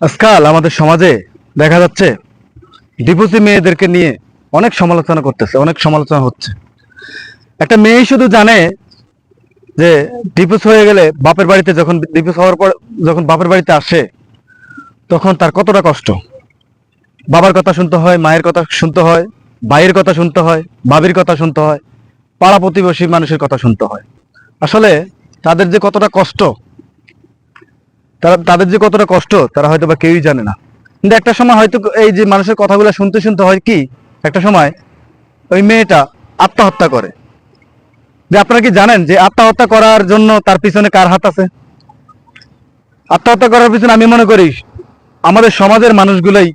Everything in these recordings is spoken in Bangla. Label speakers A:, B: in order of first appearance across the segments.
A: আজকাল আমাদের সমাজে দেখা যাচ্ছে ডিভোর্সি মেয়েদেরকে নিয়ে অনেক সমালোচনা করতেছে, অনেক সমালোচনা হচ্ছে। একটা মেয়ে শুধু জানে যে ডিভোর্স হয়ে গেলে বাপের বাড়িতে যখন ডিভোর্স হওয়ার পর যখন বাপের বাড়িতে আসে, তখন তার কতটা কষ্ট। বাবার কথা শুনতে হয়, মায়ের কথা শুনতে হয়, ভাইয়ের কথা শুনতে হয়, ভাবির কথা শুনতে হয়, পাড়া প্রতিবেশী মানুষের কথা শুনতে হয়। আসলে তাদের যে কতটা কষ্ট তারা, তাদের যে কতটা কষ্ট, তারা হয়তো বা কেউই জানে না। কিন্তু একটা সময় হয়তো এই যে মানুষের কথাগুলো শুনতে শুনতে হয় কি, একটা সময় ওই মেয়েটা আত্মহত্যা করে। যে আপনারা কি জানেন যে আত্মহত্যা করার জন্য তার পিছনে কার হাত আছে? আত্মহত্যা করার পিছনে আমি মনে করি আমাদের সমাজের মানুষগুলোই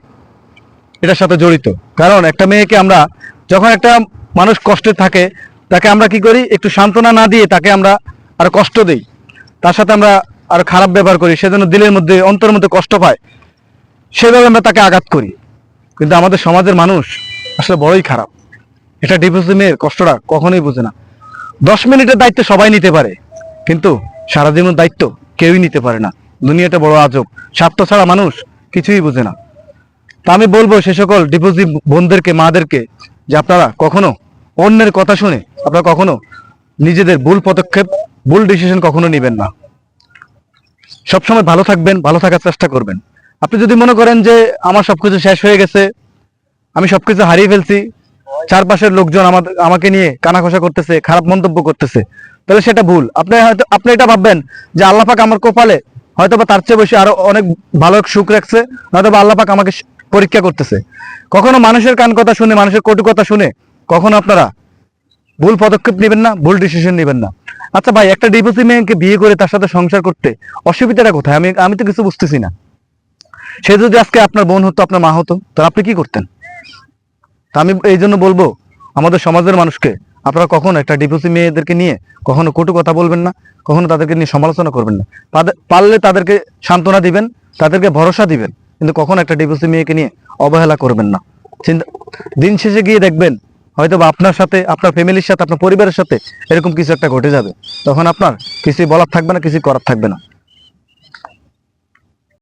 A: এটার সাথে জড়িত। কারণ একটা মেয়েকে আমরা যখন একটা মানুষ কষ্টে থাকে, তাকে আমরা কি করি? একটু সান্ত্বনা না দিয়ে তাকে আমরা আর কষ্ট দেই। তার সাথে আমরা আরও খারাপ ব্যবহার করি, সেজন্য দিলের মধ্যে, অন্তরের মধ্যে কষ্ট পায়, সেভাবে আমরা তাকে আঘাত করি। কিন্তু আমাদের সমাজের মানুষ আসলে বড়ই খারাপ। এটা ডিভোর্সি মেয়ের কষ্টটা কখনোই বুঝে না। দশ মিনিটের দায়িত্ব সবাই নিতে পারে, কিন্তু সারা জীবন দায়িত্ব কেউই নিতে পারে না। দুনিয়াটা বড় আজব। স্বার্থ ছাড়া মানুষ কিছুই বুঝে না। তা আমি বলব, সে সকল ডিপোজি বোনদেরকে মাদেরকে, যে আপনারা কখনো অন্যের কথা শুনে, আপনারা কখনো নিজেদের ভুল পদক্ষেপ, ভুল ডিসিশন কখনো নেবেন না। সবসময় ভালো থাকবেন, ভালো থাকার চেষ্টা করবেন। আপনি যদি মনে করেন যে আমার সবকিছু শেষ হয়ে গেছে, আমি সবকিছু হারিয়ে ফেলছি, চারপাশের লোকজন আমাদের আমাকে নিয়ে কানাঘষা করতেছে, খারাপ মন্তব্য করতেছে, তাহলে সেটা ভুল। আপনি হয়তো, আপনি এটা ভাববেন যে আল্লাহ পাক আমার কপালে হয়তো বা তার চেয়ে বেশি আরও অনেক ভালো সুখ রাখছে নয়তো বা আল্লাহ পাক আমাকে পরীক্ষা করতেছে। কখনো মানুষের কান কথা শুনে, মানুষের কটু কথা শুনে কখনো আপনারা ভুল পদক্ষেপ নেবেন না, ভুল ডিসিশন নেবেন না। আচ্ছা ভাই, একটা ডিভোর্সি মেয়েকে বিয়ে করে তার সাথে সংসার করতে অসুবিধাটা কোথায়? আমি আমি তো কিছু বুঝতেছি না। সে যদি আজকে আপনার বোন হতো, আপনার মা হতো, তাহলে আপনি কি করতেন? তা আমি এই জন্য বলব, আমাদের সমাজের মানুষকে, আপনারা কখনো একটা ডিভোর্সি মেয়েদেরকে নিয়ে কখনো কটু কথা বলবেন না, কখনো তাদেরকে নিয়ে সমালোচনা করবেন না। পারলে তাদেরকে সান্ত্বনা দিবেন, তাদেরকে ভরসা দিবেন, কিন্তু কখনো একটা ডিভোর্সি মেয়েকে নিয়ে অবহেলা করবেন না। চিন্তা, দিন শেষে গিয়ে দেখবেন হয়তো বা আপনার সাথে, আপনার ফ্যামিলির সাথে, আপনার পরিবারের সাথে এরকম কিছু একটা ঘটে যাবে। তখন আপনার কিছুই বলার থাকবে না, কিছুই করার থাকবে না।